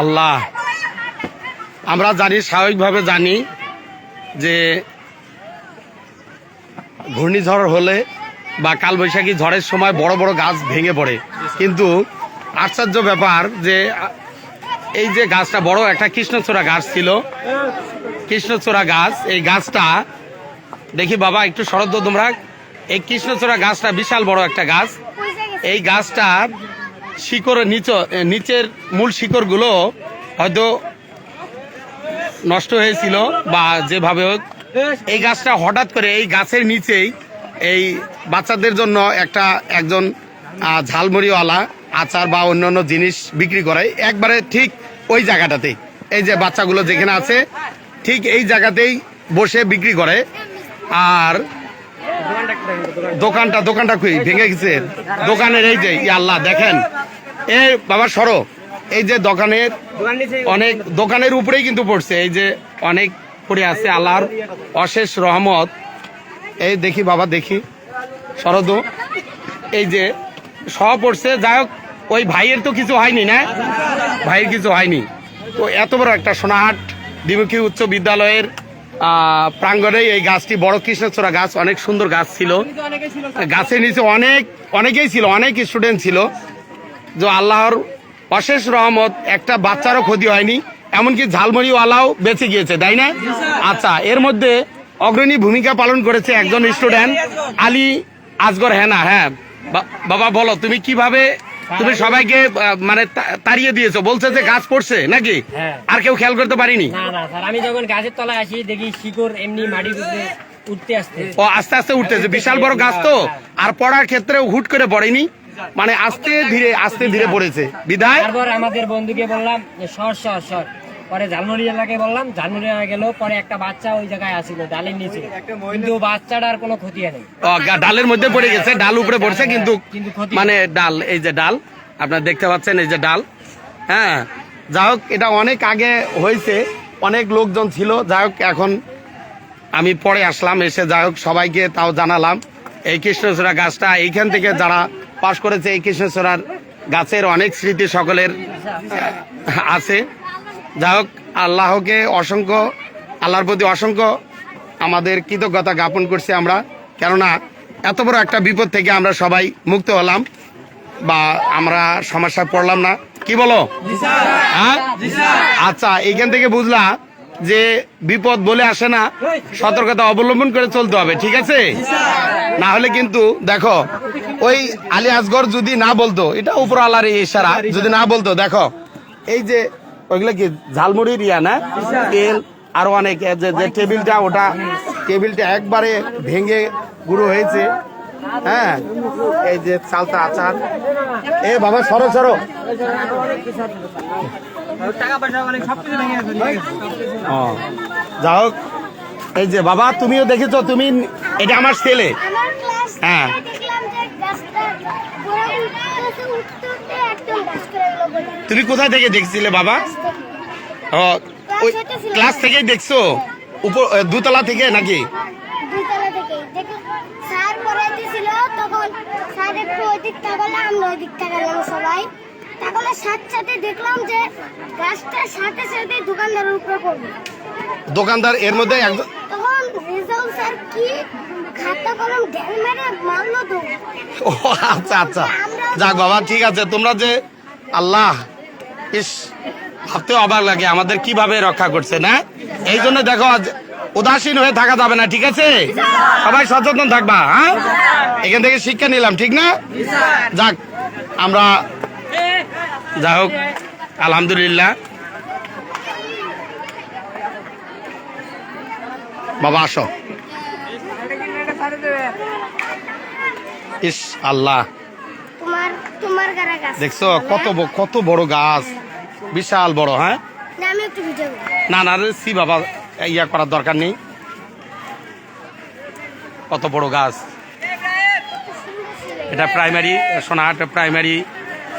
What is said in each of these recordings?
আল্লাহ, আমরা জানি, স্বাভাবিকভাবে জানি যে ঘূর্ণিঝড় হলে বা কালবৈশাখী ঝড়ের সময় বড় বড় গাছ ভেঙে পড়ে। কিন্তু আশ্চর্য ব্যাপার যে, এই যে গাছটা বড়, একটা কৃষ্ণচূড়া গাছ ছিল। কৃষ্ণচূড়া গাছ, এই গাছটা, দেখি বাবা, একটু শরৎ তোমরা। এই কৃষ্ণচূড়া গাছটা বিশাল বড় একটা গাছ। এই গাছটা শিকড় নিচ নিচের মূল শিকড়গুলো হয়তো নষ্ট হয়েছিল বা যেভাবে হোক, এই গাছটা হঠাৎ করে এই গাছের নিচেই এই বাচ্চাদের জন্য একটা একজন ঝালমুড়িওয়ালা আচার বা অন্যান্য জিনিস বিক্রি করে। একবারে ঠিক ওই জায়গাটাতে, এই যে বাচ্চাগুলো যেখানে আছে, ঠিক এই জায়গাতেই বসে বিক্রি করে। আর দোকানটা দোকানটা কই? ভেঙে গেছে। দোকানের এই যে আল্লাহ, দেখেন। এই বাবা, সরো। এই যে দোকানের অনেক, দোকানের উপরেই কিন্তু পড়ছে। এই যে অনেক পড়ে আছে আল্লাহর অশেষ রহমত। এই দেখি, বাবা, দেখি। শরদ এই যে, সব পড়ছে। যাই হোক, ওই ভাইয়ের তো কিছু হয়নি, না? ভাইয়ের কিছু হয়নি। তো এত বড় একটা সোনাহাট দ্বিমুখী উচ্চ বিদ্যালয়ের প্রাঙ্গণে এই গাছটি, বড় কৃষ্ণচূড়া গাছ, অনেক সুন্দর গাছ ছিল। গাছের নিচে অনেক, অনেকেই ছিল, অনেক স্টুডেন্ট ছিল। যে আল্লাহর অশেষ রহমত, একটা বাচ্চারও ক্ষতি হয়নি, এমনকি ঝালমুড়িওয়ালাও বেঁচে গিয়েছে, তাই না? আচ্ছা এর মধ্যে অগ্রণী ভূমিকা পালন করেছে একজন স্টুডেন্ট আলী আজগর হেনা। হ্যাঁ বাবা বলো, তুমি কীভাবে তুমি সবাইকে মানে তাড়িয়ে দিয়েছ। বলছে যে গাছ পড়ছে নাকি? হ্যাঁ। আর কেউ খেয়াল করতে পারিনি? না না স্যার আমি যখন গাছের তলায় আসি দেখি শিকড় এমনি মাটির উঠতে আসতে ও আস্তে আস্তে উঠতেছে। বিশাল বড় গাছ তো। আর পড়ার ক্ষেত্রে হুট করে পড়েনি। মানে আস্তে ধীরে আস্তে ধীরে পড়েছে। বিধায় তারপর আমাদের বন্ধুকে বললাম সর সর সর। পরে ঝালমুড়ি এলাকায় বললাম ঝালমুড়ি এলাকায় গেল পরে একটা বাচ্চা ওই জায়গায় আসিল ডালের নিচে। কিন্তু বাচ্চাটার কোনো ক্ষতি গা- ডালের মধ্যে পড়ে গেছে ডাল উপরে পড়ছে কিন্তু কিন্তু মানে ডাল এই যে ডাল আপনারা দেখতে পাচ্ছেন এই যে ডাল। হ্যাঁ যা হোক এটা অনেক আগে হয়েছে অনেক লোকজন ছিল যাই হোক এখন আমি পরে আসলাম এসে যাই হোক সবাইকে তাও জানালাম এই কৃষ্ণচূড়া গাছটা এইখান থেকে যারা পাশ করেছে এই কৃষ্ণচূড়ার গাছের অনেক স্মৃতি সকলের আছে। যাই হোক, আল্লাহকে অসংখ্য, আল্লাহর প্রতি অসংখ্য আমাদের কৃতজ্ঞতা জ্ঞাপন করছি আমরা। কেননা, এত বড় একটা বিপদ থেকে আমরা সবাই মুক্ত হলাম বা আমরা সমস্যায় পড়লাম না। কি বলো? হ্যাঁ? আচ্ছা এইখান থেকে বুঝলা যে বিপদ বলে আসে না, সতর্কতা অবলম্বন করে চলতে হবে, ঠিক আছে? না হলে কিন্তু দেখো, ওই আলী আসগর যদি না বলতো, এটা উপর এই ইশারা, যদি না বলতো, দেখো, এই যে ওইগুলো কি ঝালমুড়ির ইয়া না? তেল আরও অনেক যে টেবিলটা, ওটা টেবিলটা একবারে ভেঙে গুঁড়ো হয়েছে। হ্যাঁ এই যে চালতা আচার। এ বাবা, সরো সরো। যা হোক, এই যে বাবা, তুমিও দেখেছ, তুমি, এটা আমার ছেলে। হ্যাঁ। দেখলাম যে গাছটা পুরো উঠতেছে উঠতে উঠতে একদম গাছ করে গেলো বলে তুমি কোথায় থেকে দেখছিলে বাবা? ওই ক্লাস থেকেই দেখছ? উপর দুতলা থেকে নাকি? দোকানদার এর মধ্যে একজন আচ্ছা আচ্ছা। যাক বাবা, ঠিক আছে, তোমরা যে আল্লাহ, ইস ভাবতে অবাক লাগে আমাদের কীভাবে রক্ষা করছে না এই জন্য দেখো উদাসীন হয়ে থাকা যাবে না, ঠিক আছে? সবাই সচেতন থাকবা হ্যাঁ? এখান থেকে শিক্ষা নিলাম, ঠিক না? যাক, আমরা যাই হোক, আলহামদুলিল্লাহ। বাবা, আসো। ইস, আল্লাহ তোমার তোমার গারা গাছ দেখছ কত কত বড় গাছ। বিশাল বড় হ্যাঁ? না। না সি বাবা ইয়া করার দরকার নেই। কত বড় গাছ। এটা প্রাইমারি সোনাহাট প্রাইমারি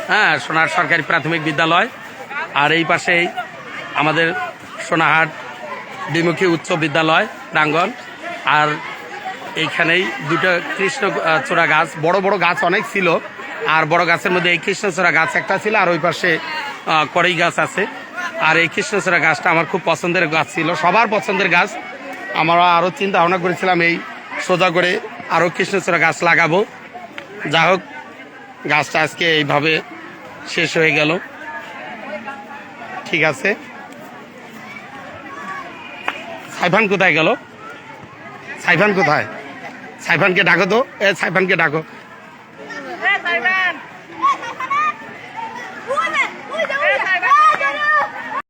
হ্যাঁ সোনাহাট সরকারি প্রাথমিক বিদ্যালয়। আর এই পাশেই আমাদের সোনাহাট দ্বিমুখী উচ্চ বিদ্যালয় প্রাঙ্গণ। আর এইখানেই দুটো কৃষ্ণ চূড়া গাছ বড় বড় গাছ অনেক ছিল। আর বড় গাছের মধ্যে এই কৃষ্ণচূড়া গাছ একটা ছিল, আর ওই পাশে কড়ই গাছ আছে। আর এই কৃষ্ণচূড়া গাছটা আমার খুব পছন্দের গাছ ছিল, সবার পছন্দের গাছ। আমরা আরও চিন্তা ভাবনা করেছিলাম, এই সোজা করে আরও কৃষ্ণচূড়া গাছ লাগাবো। যা হোক, গাছটা আজকে এইভাবে শেষ হয়ে গেল। ঠিক আছে। সাইফান কোথায় গেল? সাইফান কোথায়? সাইফানকে ডাকো তো। এ, সাইফানকে ডাকো।